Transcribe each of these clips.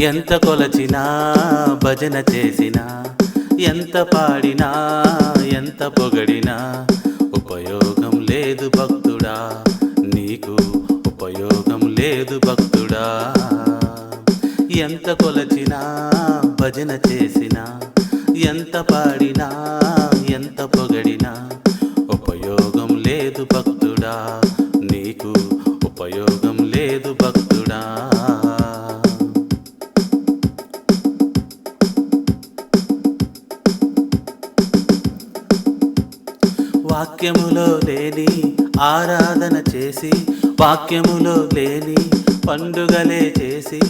ఎంత కొలచినా భజన చేసినా ఎంత పాడినా ఎంత పొగడినా ఉపయోగం లేదు భక్తుడా నీకు ఉపయోగం లేదు భక్తుడా. ఎంత కొలచినా భజన చేసినా ఎంత పాడినా ఎంత పొగడినా ఉపయోగం లేదు భక్తుడా. వాక్యములో లేని ఆరాధన చేసి వాక్యములో లేని పండుగలే చేసి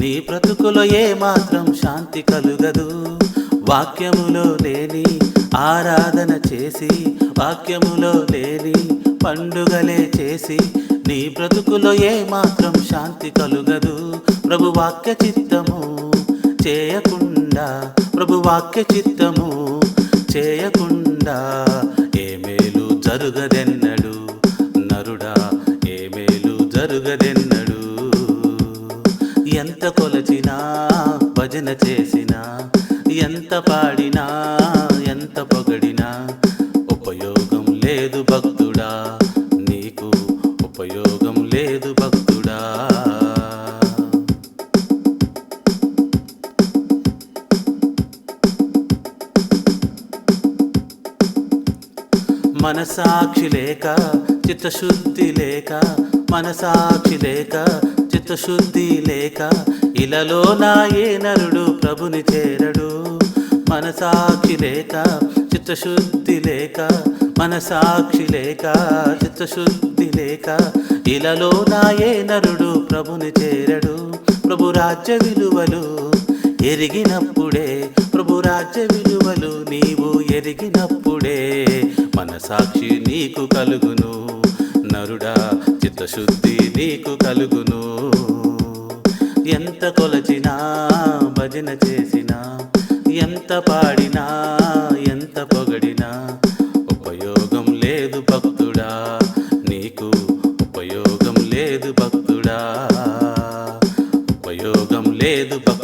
నీ బ్రతుకులో ఏ మాత్రం శాంతి కలుగదు. వాక్యములో లేని ఆరాధన చేసి వాక్యములో లేని పండుగలే చేసి నీ బ్రతుకులో ఏ మాత్రం శాంతి కలుగదు. ప్రభు వాక్య చిత్తము చేయకుండా ప్రభు వాక్య చిత్తము చేయకుండా జరుగదెన్నడు. నరుడా ఏ మేలు జరుగదెన్నడు. ఎంత కొలచినా భజన చేసినా ఎంత పాడినా ఎంత పొగడినా ఉపయోగం లేదు భక్తుడా. మనసాక్షి లేక చిత్తశుద్ధి లేక మనసాక్షి లేక చిత్తశుద్ధి లేక ఇలలో నా ఏ నరుడు ప్రభుని చేరడు? మనసాక్షి లేక చిత్తశుద్ధి లేక మనసాక్షి లేక చిత్తశుద్ధి లేక ఇలలో నాయే నరుడు ప్రభుని చేరడు? ప్రభు రాజ్య విలువలు ఎరిగినప్పుడే ప్రభు రాజ్య విలువలు నీవు ఎరిగినప్పుడే మనసాక్షి నీకు కలుగును. నరుడా చిత్తశుద్ధి నీకు కలుగును. ఎంత కొలచినా భజన చేసినా ఎంత పాడినా ఎంత పొగడినా ఉపయోగం లేదు భక్తుడా. నీకు ఉపయోగం లేదు భక్తుడా. ఉపయోగం లేదు భక్తుడా